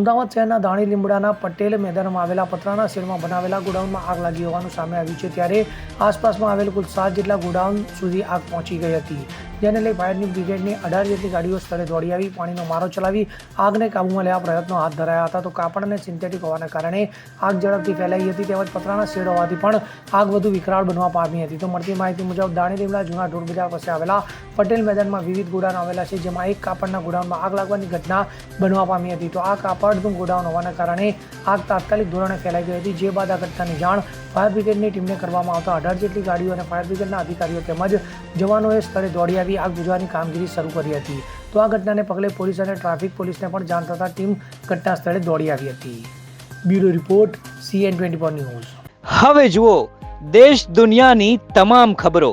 અમદાવાદ શહેરના દાણી લીમડાના પટેલ મેદાનમાં આવેલા પતરાના શેડમાં બનાવેલા ગોડાઉનમાં આગ લાગી હોવાનું સામે આવ્યું છે. ત્યારે આસપાસમાં આવેલ કુલ સાત જેટલા ગોડાઉન સુધી આગ પહોંચી ગઈ હતી. જેને લઈ ફાયરની બ્રિગેડની અઢાર જેટલી ગાડીઓ સ્થળે દોડી આવી, પાણીનો મારો ચલાવી આગને કાબૂમાં લેવા પ્રયત્નો હાથ ધરાયા હતા. તો કાપડ અને સિન્થેટિક હોવાના કારણે આગ ઝડપથી ફેલાઈ હતી તેમજ પતરાના શેડ હોવાથી પણ આગ વધુ વિકરાળ બનવા પામી હતી. તો મળતી માહિતી મુજબ દાણી લીમડા જૂના ઢોર બજાર પાસે આવેલા પટેલ મેદાનમાં વિવિધ ગોડાઉન આવેલા છે, જેમાં એક કાપડના ગોડાઉનમાં આગ લાગવાની ઘટના બનવા પામી હતી. તો આ કાપડનું ગોડાઉન હોવાના કારણે આગ તાત્કાલિક ધોરણે ફેલાઈ ગઈ હતી. જે બાદ આ ઘટનાની જાણ ફાયર બ્રિગેડની ટીમને કરવામાં આવતા અઢાર જેટલી ગાડીઓ અને ફાયર બ્રિગેડના અધિકારીઓ તેમજ જવાનોએ સ્થળે દોડી આવી આગ બુઝવાની કામગીરી શરૂ કરી હતી. તો આ ઘટનાને પગલે પોલીસ અને ટ્રાફિક પોલીસને પણ જાણ થતાં ટીમ ઘટના સ્થળે દોડી આવી હતી. Bureau report CN twenty news. હવે જુઓ, દેશ દુનિયાની તમામ ખબરો.